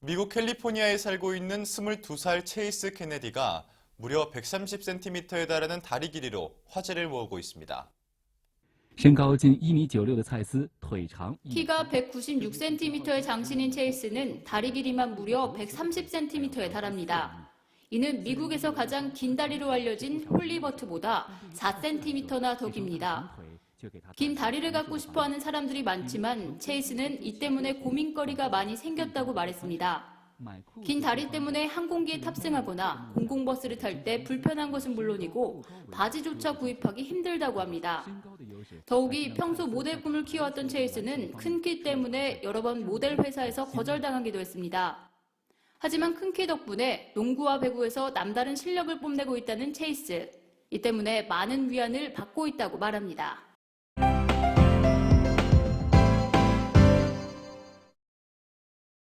미국 캘리포니아에 살고 있는 22살 체이스 케네디가 무려 130cm에 달하는 다리 길이로 화제를 모으고 있습니다. 키가 196cm의 장신인 체이스는 다리 길이만 무려 130cm에 달합니다. 이는 미국에서 가장 긴 다리로 알려진 홀리버트보다 4cm나 더 깁니다. 긴 다리를 갖고 싶어 하는 사람들이 많지만 체이스는 이 때문에 고민거리가 많이 생겼다고 말했습니다. 긴 다리 때문에 항공기에 탑승하거나 공공버스를 탈 때 불편한 것은 물론이고 바지조차 구입하기 힘들다고 합니다. 더욱이 평소 모델 꿈을 키워왔던 체이스는 큰 키 때문에 여러 번 모델 회사에서 거절당하기도 했습니다. 하지만 큰 키 덕분에 농구와 배구에서 남다른 실력을 뽐내고 있다는 체이스. 이 때문에 많은 위안을 받고 있다고 말합니다.